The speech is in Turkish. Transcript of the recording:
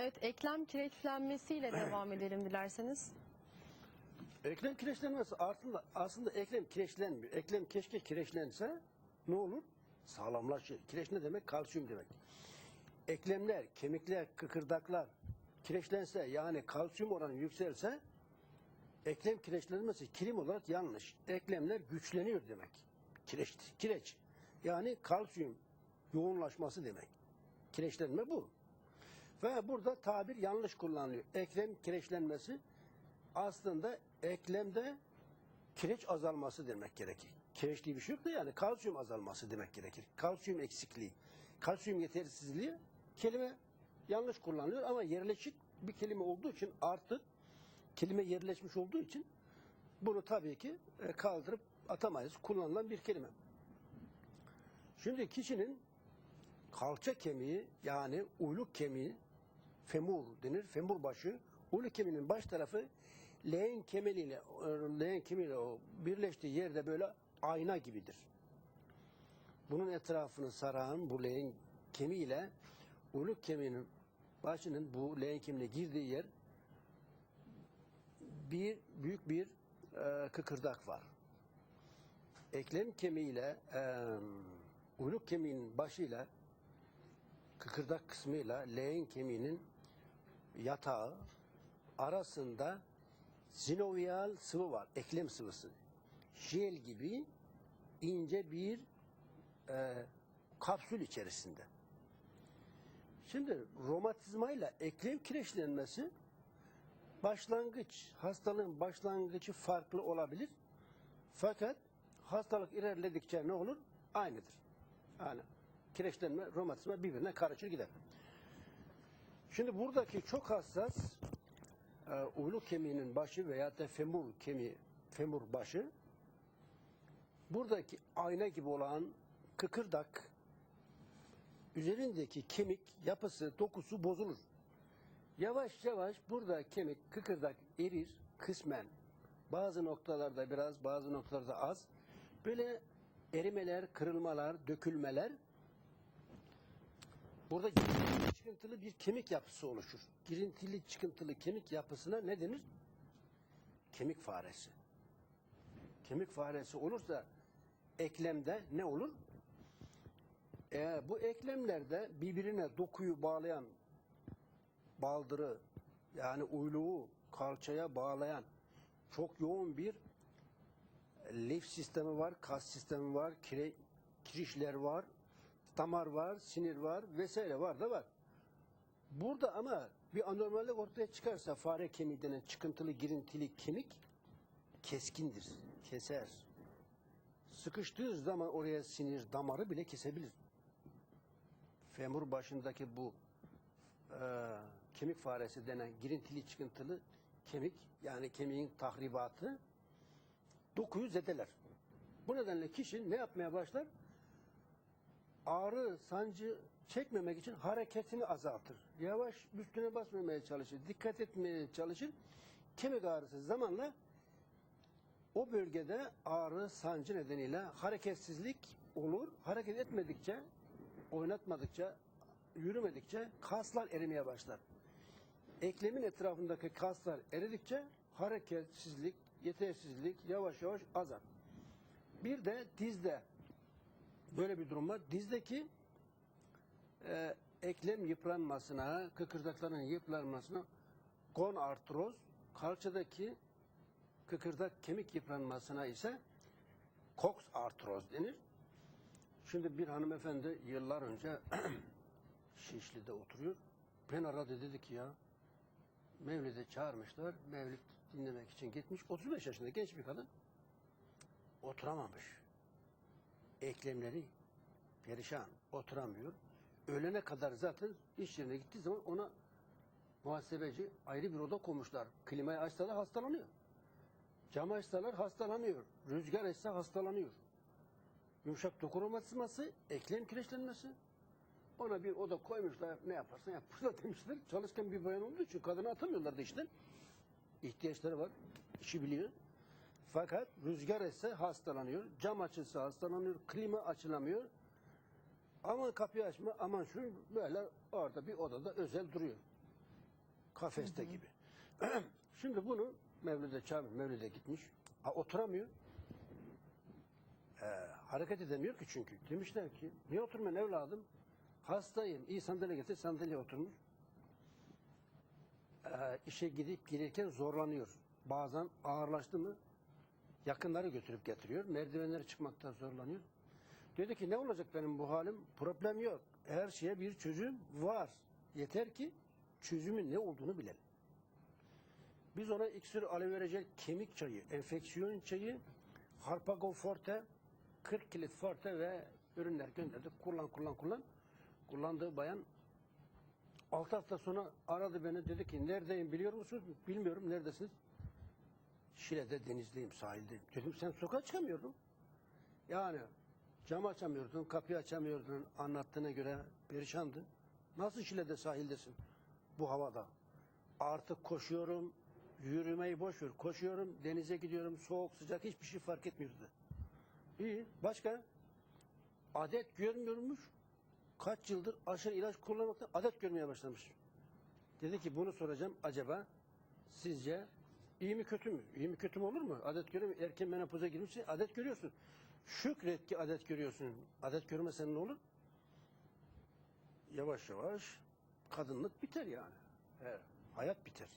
Evet, eklem kireçlenmesiyle devam edelim dilerseniz. Eklem kireçlenmesi aslında, aslında eklem kireçlenmiyor. Eklem keşke kireçlense ne olur? Sağlamlaşır. Kireç ne demek? Kalsiyum demek. Eklemler, kemikler, kıkırdaklar kireçlense yani kalsiyum oranı yükselse eklem kireçlenmesi kilim olarak yanlış. Eklemler güçleniyor demek. Kireç, kireç. Yani kalsiyum yoğunlaşması demek. Kireçlenme bu. Ve burada tabir yanlış kullanılıyor. Eklem kireçlenmesi aslında eklemde kireç azalması demek gerekir. Kireçli bir şey yok da yani kalsiyum azalması demek gerekir. Kalsiyum eksikliği, kalsiyum yetersizliği kelime yanlış kullanılıyor ama yerleşik bir kelime olduğu için artık kelime yerleşmiş olduğu için bunu tabii ki e, kaldırıp atamayız. Kullanılan bir kelime. Şimdi kişinin kalça kemiği yani uyluk kemiği femur denir. Femur başı. Uyluk kemiğinin baş tarafı leğen kemiğiyle leğen kemiğiyle o birleştiği yerde böyle ayna gibidir. Bunun etrafını saran bu leğen kemiğiyle uyluk kemiğinin başının bu leğen kemiğine girdiği yer bir büyük bir e, kıkırdak var. Eklem kemiğiyle e, uyluk kemiğinin başıyla kıkırdak kısmıyla leğen kemiğinin yatağı arasında sinovial sıvı var. Eklem sıvısı. Jel gibi ince bir e, kapsül içerisinde. Şimdi romatizmayla eklem kireçlenmesi başlangıç, hastalığın başlangıcı farklı olabilir. Fakat hastalık ilerledikçe ne olur? Aynıdır. Yani kireçlenme, romatizma birbirine karışır gider. Şimdi buradaki çok hassas e, uyluk kemiğinin başı veya da femur kemiği, femur başı buradaki ayna gibi olan kıkırdak üzerindeki kemik yapısı, dokusu bozulur. Yavaş yavaş burada kemik, kıkırdak erir kısmen. Bazı noktalarda biraz, bazı noktalarda az. Böyle erimeler, kırılmalar, dökülmeler Burada girintili çıkıntılı bir kemik yapısı oluşur. Girintili çıkıntılı kemik yapısına ne denir? Kemik faresi. Kemik faresi olursa eklemde ne olur? Ee, bu eklemlerde birbirine dokuyu bağlayan baldırı yani uyluğu kalçaya bağlayan çok yoğun bir lif sistemi var, kas sistemi var, kire, kirişler var, damar var, sinir var vesaire var da var. Burada ama bir anormallik ortaya çıkarsa fare kemiği denen çıkıntılı girintili kemik keskindir, keser. Sıkıştığı zaman oraya sinir damarı bile kesebilir. Femur başındaki bu e, kemik faresi denen girintili çıkıntılı kemik yani kemiğin tahribatı dokuyu zedeler. Bu nedenle kişi ne yapmaya başlar? Ağrı, sancı çekmemek için hareketini azaltır. Yavaş üstüne basmamaya çalışır, dikkat etmeye çalışır. Kemik ağrısı zamanla o bölgede ağrı, sancı nedeniyle hareketsizlik olur. Hareket etmedikçe, oynatmadıkça, yürümedikçe kaslar erimeye başlar. Eklemin etrafındaki kaslar eridikçe hareketsizlik, yetersizlik yavaş yavaş azar. Bir de dizde Böyle bir durum var. Dizdeki e, eklem yıpranmasına, kıkırdakların yıpranmasına gon artroz, kalçadaki kıkırdak kemik yıpranmasına ise Cox artroz denir. Şimdi bir hanımefendi yıllar önce Şişli'de oturuyor. Ben aradı dedi ki ya Mevlid'e çağırmışlar. Mevlid dinlemek için gitmiş. 35 yaşında genç bir kadın. Oturamamış eklemleri perişan, oturamıyor. Öğlene kadar zaten iş yerine gittiği zaman ona muhasebeci ayrı bir oda koymuşlar. Klimayı açsalar hastalanıyor. Cam açsalar hastalanıyor. Rüzgar esse hastalanıyor. Yumuşak doku romatizması, eklem kireçlenmesi. Ona bir oda koymuşlar. Ne yaparsan yap. Burada demişler. Çalışkan bir bayan olduğu için kadını atamıyorlardı işte. İhtiyaçları var. işi biliyor. Fakat rüzgar esse hastalanıyor. Cam açılsa hastalanıyor. Klima açılamıyor. Aman kapıyı açma, aman şu böyle orada bir odada özel duruyor. Kafeste gibi. Şimdi bunu Mevlüt'e çağırmış. Mevlüt'e gitmiş. Ha, oturamıyor. Ee, hareket edemiyor ki çünkü. Demişler ki niye oturmuyorsun evladım? Hastayım. İyi sandalye getir. Sandalye oturmuş. Ee, işe gidip gelirken zorlanıyor. Bazen ağırlaştı mı yakınları götürüp getiriyor. Merdivenlere çıkmakta zorlanıyor. Dedi ki ne olacak benim bu halim? Problem yok. Her şeye bir çözüm var. Yeter ki çözümün ne olduğunu bilelim. Biz ona iksir alıverecek kemik çayı, enfeksiyon çayı, Harpago Forte, 40 kilit Forte ve ürünler gönderdik. Kullan kullan kullan. Kullandığı bayan 6 hafta sonra aradı beni dedi ki neredeyim biliyor musunuz? Bilmiyorum neredesiniz? Şile'de denizdeyim sahildeyim. Dedim sen sokağa çıkamıyordun. Yani cam açamıyordun, kapıyı açamıyordun anlattığına göre perişandın. Nasıl Şile'de sahildesin bu havada? Artık koşuyorum, yürümeyi boş ver. Koşuyorum, denize gidiyorum, soğuk sıcak hiçbir şey fark etmiyordu. İyi, başka? Adet görmüyormuş. Kaç yıldır aşırı ilaç kullanmaktan adet görmeye başlamış. Dedi ki bunu soracağım acaba sizce iyi mi kötü mü? İyi mi kötü mü olur mu? Adet görüyor mu? Erken menopoza girmişse adet görüyorsun. Şükret ki adet görüyorsun. Adet görmesen ne olur? Yavaş yavaş kadınlık biter yani. He, hayat biter.